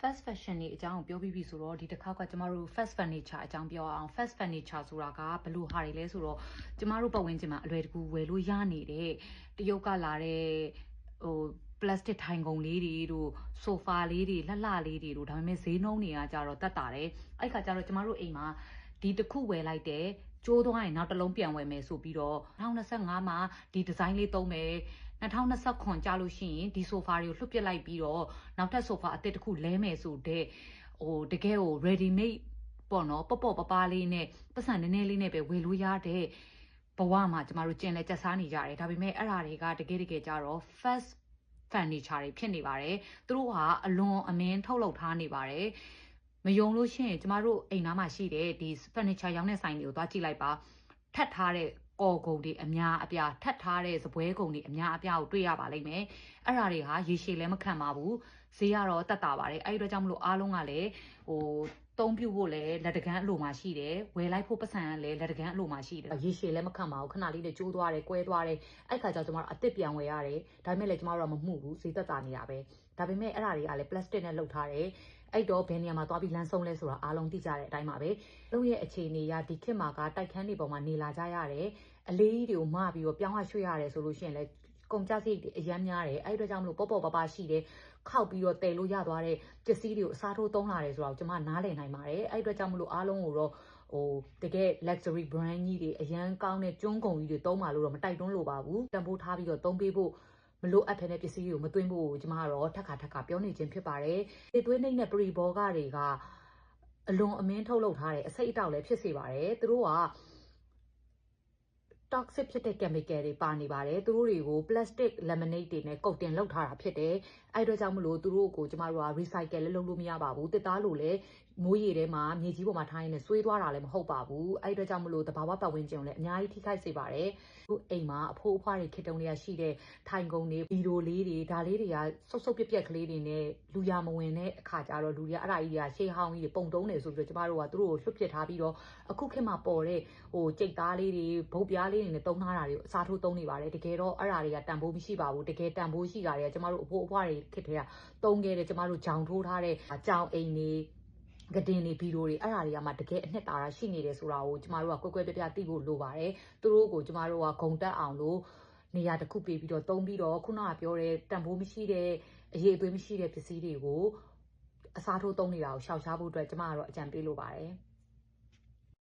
fast fashion တွေအကြောင်းကိုပြောပြီးပြီဆိုတော့ဒီတစ်ခါကကျမတို့ fast furniture အကြောင်းပြောအောင် fast furniture ဆိုတာကဘယ်လိုဟာတွေလဲဆိုတော့ကျမတို့ပတ်ဝန်းကျင်မှာအလွယ်တကူဝယ်လို့ရနေတဲ့တရုတ်ကလာတဲ့ဟို plastic ထိုင်ကုန်လေးတွေတို့ sofa လေးတွေလှလှလေးတွေတို့ဒါပေမဲ့ဈေးနှုန်းတွေကကြတော့တက်တာတယ်အဲ့ခါကျတော့ကျမတို့အိမ်မှာဒီတစ်ခုဝယ်လိုက်တယ် ကျိုးသွားရင်နောက်တစ်လုံးပြန်ဝယ်မယ်ဆိုပြီးတော့2025မှာဒီဒီဇိုင်းလေးသုံးမယ်2029ကြာလို့ရှိရင်ဒီ sofa တွေကိုလွှတ်ပစ်လိုက်ပြီးတော့နောက်ထပ် sofa အသစ်တစ်ခုလဲမယ်ဆိုတဲ့ဟိုတကယ်ကို ready made ပေါ့နော်ပေါ့ပေါ့ပပလေးနဲ့ပတ်စံနည်းနည်းလေးနဲ့ပဲဝယ်လို့ရတဲ့ဘဝမှာကျမတို့ကျင်လဲကြက်စားနေကြတယ်ဒါပေမဲ့အဲ့ဓာတွေကတကယ်တကယ်ကြတော့ first furniture တွေဖြစ်နေပါတယ်သူတို့ဟာအလွန်အမင်းထုတ်လုပ်ထားနေပါတယ် မယုံလို့ရှိရင်ကျမတို့အိမ်သားမှာရှိတဲ့ဒီ furniture ရောင်းတဲ့ဆိုင်တွေကိုသွားကြည့်လိုက်ပါထပ်ထားတဲ့ကော်ကုံတွေအများအပြားထပ်ထားတဲ့စပွဲကုံတွေအများအပြားကိုတွေ့ရပါလိမ့်မယ်အဲ့ဓာတွေဟာရေရှည်လည်းမခံပါဘူးဈေးကတော့တက်တာပါတယ်အဲ့ဒီတော့ကြောင့်မလို့အားလုံးကလည်းဟို တုံးပြုတ်ဖို့လည်းလက်တကန်းအလိုမှာရှိတယ်ဝယ်လိုက်ဖို့ပတ်စံကလည်းလက်တကန်းအလိုမှာရှိတယ်ရေရှည်လည်းမခံပါဘူးခဏလေးနဲ့ကျိုးသွားတယ်ကွဲသွားတယ်အဲ့ခါကျတော့ကျမတို့အစ်စ်ပြန်ဝယ်ရတယ်ဒါပေမဲ့လည်းကျမတို့ကမမှုဘူးဈေးတက်တာနေတာပဲဒါပေမဲ့အဲ့ဓာတွေကလည်း plastic နဲ့လုပ်ထားတယ်အဲ့တော့ဘယ်နေရာမှာသွားပြီးလမ်းဆုံးလဲဆိုတာအားလုံးသိကြတဲ့အတိုင်းပါပဲလုံးရဲ့အခြေအနေရဒီခေတ်မှာကတိုက်ခန်းတွေပေါ်မှာနေလာကြရတယ်အလေးကြီးတွေကိုမပြီးတော့ပြောင်းရရွှေ့ရတယ်ဆိုလို့ရှိရင်လည်း ကုန်ကြစရိတ်တွေအများများတယ်အဲ့အတွက်ကြောင့်မလို့ပေါ့ပေါ့ပပရှိတယ်ခောက်ပြီးတော့တည်လို့ရသွားတဲ့ပစ္စည်းတွေကိုအစားထိုးသုံးလာတယ်ဆိုတော့ကျွန်မနားလည်နိုင်ပါတယ်အဲ့အတွက်ကြောင့်မလို့အားလုံးကိုတော့ဟိုတကယ် luxury brand ကြီးတွေအရန်ကောင်းတဲ့ကျွန်းကုန်ကြီးတွေသုံးပါလို့တော့မတိုက်တွန်းလို့ပါဘူးတန်ဖိုးထားပြီးတော့သုံးပေးဖို့မလို့အပ်ဖဲတဲ့ပစ္စည်းတွေကိုမသွင်းဖို့ကျမကတော့ထက်ခါထက်ခါပြောနေခြင်းဖြစ်ပါတယ်။ဒီသွင်းနေတဲ့ပရီဘောဂတွေကအလွန်အမင်းထုတ်လုပ်ထားတယ်အစိတ်အတောက်လည်းဖြစ်စေပါတယ်။သူတို့က toxic ဖြစ်တဲ့ chemical တွေပါနေပါတယ်သူတို့တွေကို plastic lemonade တွေနဲ့ကုတ်တင်လောက်ထားတာဖြစ်တယ်အဲ့အတွက်ကြောင့်မလို့သူတို့ကိုကျမတို့က recycle လည်းလုပ်လို့မရပါဘူးတစ်သားလို့လည်း မိုးရေထဲမှာမြေကြီးပေါ်မှာထားရင်လည်းဆွေးသွားတာလည်းမဟုတ်ပါဘူးအဲ့အတွက်ကြောင့်မလို့တဘာဝပတ်ဝန်းကျင်ကိုလည်းအများကြီးထိခိုက်စေပါတယ်ခုအိမ်မှာအဖိုးအဖွားတွေခေတုံတွေကရှိတဲ့ထိုင်ကုန်တွေဗီဒီယိုလေးတွေဒါလေးတွေကဆုပ်ဆုပ်ပြက်ပြက်ကလေးတွေနဲ့လူရမဝင်တဲ့အခါကျတော့လူတွေကအဲ့ဒါကြီးတွေကရှေးဟောင်းကြီးတွေပုံတုံးနေဆိုပြီးတော့ကျမတို့ကသူတို့ကိုလွတ်ပစ်ထားပြီးတော့အခုခေတ်မှာပေါ်တဲ့ဟိုကြိတ်သားလေးတွေဗုတ်ပြားလေးတွေနဲ့တုံးထားတာတွေကိုအစားထိုးတုံးနေပါတယ်တကယ်တော့အဲ့ဒါတွေကတန်ဖိုးမရှိပါဘူးတကယ်တန်ဖိုးရှိတာတွေကကျမတို့အဖိုးအဖွားတွေခေတ်ထဲကတုံးခဲ့တဲ့ကျမတို့ဂျောင်ထိုးထားတဲ့အကြောင်အိမ်တွေ ကတင်တွေဗီဒီယိုတွေအဲ့ဒါတွေကမှတကယ်အနှစ်သာရရှိနေတယ်ဆိုတာကိုကျမတို့ကကွဲကွဲပြားပြားသိဖို့လိုပါတယ်သူတို့ကိုကျမတို့ကဂုံတက်အောင်လို့နေရာတစ်ခုပေးပြီးတော့တုံးပြီးတော့ခုနကပြောတဲ့တန်ဖိုးမရှိတဲ့အရေးအသွေးမရှိတဲ့ပစ္စည်းတွေကိုအစားထိုးသုံးနေတာကိုရှောက်ရှားဖို့အတွက်ကျမကတော့အကြံပေးလိုပါတယ်